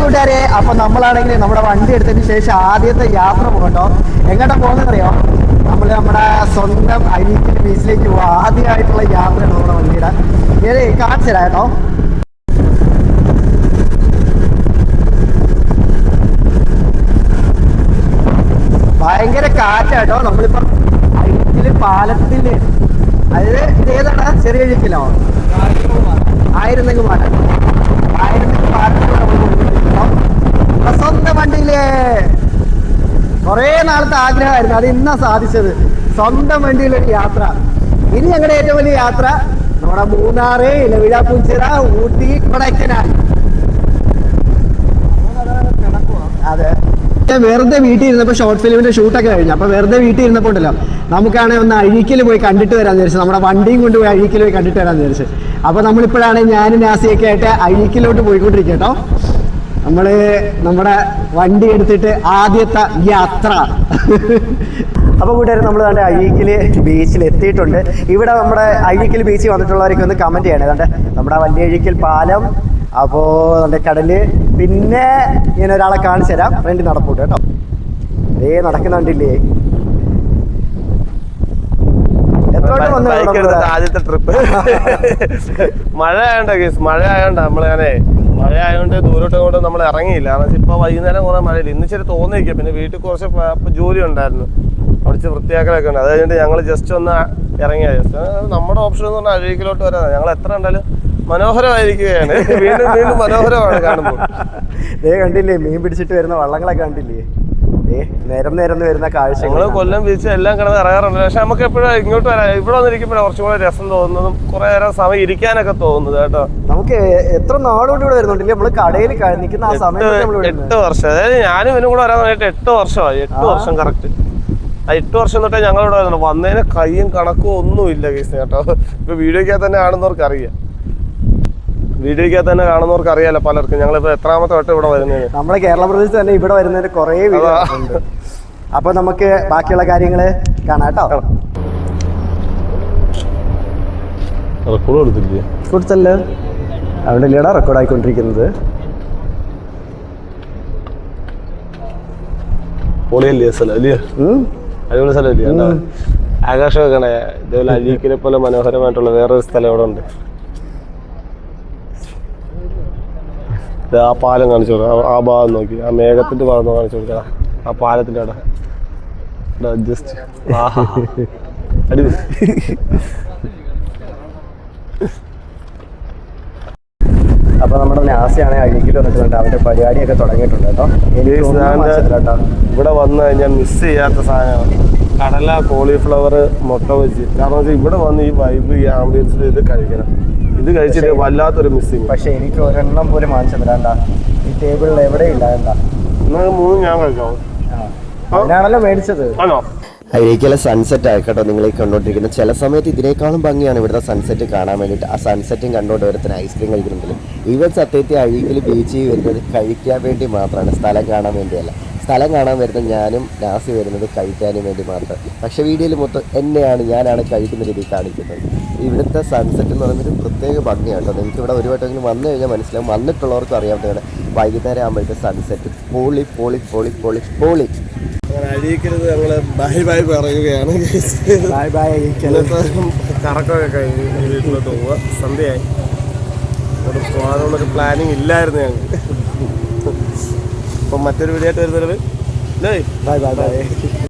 കൂട്ടുകാരെ അപ്പൊ നമ്മളാണെങ്കിൽ നമ്മുടെ വണ്ടി എടുത്തതിന് ശേഷം ആദ്യത്തെ യാത്ര പോകട്ടോ എങ്ങോട്ടാ പോകുന്നറിയോ നമ്മൾ നമ്മുടെ സ്വന്തം അരീക്കൽ ബീച്ചിലേക്ക് പോവാ ആദ്യമായിട്ടുള്ള യാത്രയാണ് നമ്മുടെ വണ്ടിയുടെ. ഏത് കാണിച്ചു ഭയങ്കര കാറ്റാട്ടോ നമ്മളിപ്പം അഴുക്കിൽ പാലത്തിൽ അതായത് ഇത് ഏതാണ്? ചെറിയ അഴുക്കിലോ ആയിരുന്നെങ്കിൽ പാലം പാലത്തിൽ പാലത്തിലാണ് നമ്മൾ പോയിക്കൊണ്ടിരിക്കുന്നത്. നമ്മുടെ സ്വന്തം വണ്ടിയിലേ കുറേ നാളത്തെ ആഗ്രഹമായിരുന്നു. അത് ഇന്നാ സാധിച്ചത്. സ്വന്തം വണ്ടിയിലൊരു യാത്ര. ഇനി ഞങ്ങളുടെ ഏറ്റവും വലിയ യാത്ര നമ്മുടെ മൂന്നാറ് പൂച്ചിറ ഊട്ടി കൊടൈക്കനാൽ. അതെ. വെറുതെ വീട്ടിൽ ഇരുന്നപ്പോൾ ഷോർട്ട് ഫിലിമിന്റെ ഷൂട്ടൊക്കെ കഴിഞ്ഞു. അപ്പൊ വെറുതെ വീട്ടിൽ ഇരുന്നപ്പോൾ ഉണ്ടല്ലോ. നമുക്കാണെങ്കിൽ ഒന്ന് അഴീക്കൽ പോയി കണ്ടിട്ട് വരാൻ വിചാരിച്ചു. നമ്മുടെ വണ്ടിയും കൊണ്ട് പോയി അഴീക്കൽ പോയി കണ്ടിട്ട് വരാൻ വിചാരിച്ചു. അപ്പൊ നമ്മളിപ്പോഴാണ് ഞാനും നാസിയൊക്കെ ആയിട്ട് അഴീക്കലോട്ട് പോയിക്കൊണ്ടിരിക്കുക കേട്ടോ. നമ്മൾ നമ്മുടെ വണ്ടി എടുത്തിട്ട് ആദ്യത്തെ യാത്ര. അപ്പോൾ കൂട്ടുകാർ നമ്മൾ കണ്ട അഴീക്കൽ ബീച്ചിൽ എത്തിയിട്ടുണ്ട്. ഇവിടെ നമ്മുടെ അഴീക്കൽ ബീച്ചിൽ വന്നിട്ടുള്ളവരൊക്കെ ഒന്ന് കമന്റ് ചെയ്യണേ. കണ്ട് നമ്മുടെ വലിയ അഴീക്കൽ പാലം അപ്പോൾ നമ്മുടെ കടൽ പിന്നെ ഇങ്ങനെ ഒരാളെ കാണിച്ചു തരാം. ഫ്രണ്ട് നടപ്പൂട്ട് കേട്ടോ. ഏ നടക്കുന്നുണ്ടില്ലേ ആദ്യത്തെ ട്രിപ്പ് മഴ ആയോണ്ടാ മഴ ആയോണ്ടാ നമ്മൾ ഞാനേ മഴ ആയതുകൊണ്ട് ദൂരോട്ട് കൊണ്ട് നമ്മൾ ഇറങ്ങിയില്ല. കാരണം ഇപ്പോൾ ഇപ്പൊ വൈകുന്നേരം കുറെ മഴയില്ല ഇന്ന് ഇച്ചിരി തോന്നിയിരിക്കുക പിന്നെ വീട്ടിൽ കുറച്ച് ജോലി ഉണ്ടായിരുന്നു. അടിച്ച് വൃത്തിയാക്കലൊക്കെ ഉണ്ട്. അത് കഴിഞ്ഞിട്ട് ഞങ്ങൾ ജസ്റ്റ് ഒന്ന് ഇറങ്ങിയ. നമ്മുടെ ഓപ്ഷൻ എന്ന് പറഞ്ഞാൽ അഴീക്കിലോട്ട് വരാൻ ഞങ്ങൾ എത്ര കണ്ടാലും മനോഹരമായിരിക്കുകയാണ്. വീണ്ടും വീണ്ടും മനോഹരമാണ് കാണുമ്പോൾ. കണ്ടില്ലേ മീൻ പിടിച്ചിട്ട് വരുന്ന വള്ളങ്ങളൊക്കെ കണ്ടില്ലേ? നേരം നേരം വരുന്ന കാഴ്ച ഞങ്ങൾ കൊല്ലം ബീച്ച് എല്ലാം കിടന്ന് ഇറങ്ങാറുണ്ട്. പക്ഷെ നമുക്ക് എപ്പോഴും ഇങ്ങോട്ട് വരാം ഇവിടെ വന്നിരിക്കുമ്പോഴാണ് കുറച്ചും കൂടെ രസം തോന്നുന്നതും കുറെ നേരം സമയം ഇരിക്കാനൊക്കെ തോന്നുന്നത് കേട്ടോ. നമുക്ക് എത്ര നാളുകൊണ്ട് ഇവിടെ വരുന്നുണ്ട്? നമ്മൾ കടയിൽ നിൽക്കുന്ന ആ നമ്മൾ എട്ട് വർഷം. അതായത് ഞാനും ഇവനും കൂടെ വരാൻ എട്ട് വർഷമായി. എട്ട് വർഷം കറക്റ്റ് ആ എട്ട് വർഷം തൊട്ടേ ഞങ്ങളിവിടെ വരുന്നുണ്ട് വന്നതിന് കയ്യും കണക്കും ഒന്നും ഇല്ല കേസ് കേട്ടോ. ഇപ്പൊ വീഡിയോക്കകത്ത് തന്നെ ആണെന്നവർക്ക് അറിയാം. വീഡിയോക്കകത്ത് തന്നെ കാണുന്നവർക്ക് അറിയാലോ പലർക്കും. ഞങ്ങളിപ്പോ എത്രാമത്തെ വട്ടം ഇവിടെ വരുന്നത്? നമ്മളെ കേരള പ്രദേശത്ത് തന്നെ ഇവിടെ വരുന്നതിന് കുറേ വീഡിയോ അപ്പൊ നമുക്ക് ബാക്കിയുള്ള കാര്യങ്ങൾ കാണാട്ടോ റെക്കോർഡ് കൊടുത്തില്ലേ കൊടുത്തല്ലേ. അവിടെ ഇല്ലടാ റെക്കോർഡ് ആയിക്കൊണ്ടിരിക്കുന്നത്. പൊളിയല്ലേ സ്ഥലം അല്ലേ? ഉം. അടിപൊളി സ്ഥലമല്ലേ കണ്ടോ? ആകാശമൊക്കെ ഇതേപോലെ അഴീക്കിനെ പോലെ മനോഹരമായിട്ടുള്ള വേറൊരു സ്ഥലം ഇവിടെ ഉണ്ട്. ആ പാലം കാണിച്ചു കൊടുക്കാം. ആ- ഭാഗം നോക്കി. ആ മേഘത്തിന്റെ ഭാഗം കാണിച്ചു കൊടുക്കാം. ആ പാലത്തിന്റെ അവിടെ. ജസ്റ്റ് അടിപൊളി. അപ്പൊ നമ്മുടെ നാസിയാണ് അഴീക്കിൽ വന്നിട്ടുണ്ട്. അവന്റെ പരിപാടിയൊക്കെ തുടങ്ങിയിട്ടുണ്ട് കേട്ടോ. ഇവിടെ വന്ന് കഴിഞ്ഞാൽ മിസ് ചെയ്യാത്ത സാധനമാണ്. കടല കോളിഫ്ലവർ മുട്ട വെച്ച്. കാരണം വെച്ചാൽ ഇവിടെ വന്ന് ഈ വൈബ് ഈ ആംബിയൻസിൽ ഇത് കഴിക്കണം. ഇത് കഴിച്ചിട്ട് വല്ലാത്തൊരു മിസ്സിങ് പക്ഷെ എനിക്ക് ഒരെണ്ണം പോലും വാങ്ങിച്ചു തരാണ്ട ഈ ടേബിളിൽ എവിടെ ഇല്ല എന്താ എന്നാൽ മൂന്ന് ഞാൻ കഴിക്കാം. ഞാനല്ലോ മേടിച്ചത്. ആണോ? അതിലേക്കല്ല സൺസെറ്റ് ആയിക്കോട്ടെ നിങ്ങൾ ഈ കണ്ടുകൊണ്ടിരിക്കുന്നത് ചില സമയത്ത് ഇതിനേക്കാളും ഭംഗിയാണ് ഇവിടുത്തെ സൺസെറ്റ് കാണാൻ വേണ്ടിയിട്ട്. ആ സൺസെറ്റും കണ്ടുകൊണ്ട് ഒരുത്തിന് ഐസ്ക്രീം കഴിക്കുന്നുണ്ടല്ലോ. ഇവൻ സത്യത്തിൽ അഴീക്കൽ ബീച്ചിൽ വരുന്നത് കഴിക്കാൻ വേണ്ടി മാത്രമാണ് സ്ഥലം കാണാൻ വേണ്ടിയല്ല. സ്ഥലം കാണാൻ വരുന്നത് ഞാനും നാസി വരുന്നത് കഴിക്കാനും വേണ്ടി മാത്രം. പക്ഷേ വീഡിയോയിൽ മൊത്തം എന്നെയാണ് ഞാനാണ് കഴിക്കുന്ന രീതി കാണിക്കുന്നത്. ഇവിടുത്തെ സൺസെറ്റ് എന്ന് പറയുന്നത് ഒരു പ്രത്യേക ഭംഗിയാണ് കേട്ടോ. നിങ്ങൾക്ക് ഇവിടെ ഒരു വട്ടമെങ്കിലും വന്നു കഴിഞ്ഞാൽ മനസ്സിലാവും. വന്നിട്ടുള്ളവർക്കും അറിയാവുന്നതാണ് വൈകുന്നേരം ആകുമ്പോഴത്തെ സൺസെറ്റ് പോളി പോളി പോളി പോളി പോളി. അഴിയിക്കരുത് ഞങ്ങൾ ബൈ ബൈ പറയുകയാണ്. ബൈ ബൈ കറക്കമൊക്കെ കഴിഞ്ഞ് വീട്ടിലോട്ട് പോവുക. സന്ധ്യയായി. അങ്ങോട്ട് പോകാനുള്ളൊരു പ്ലാനിങ് ഇല്ലായിരുന്നു ഞങ്ങൾക്ക്. മറ്റൊരു വീഡിയോ ആയിട്ട് വരുന്നത് ബൈ ബൈ ബൈ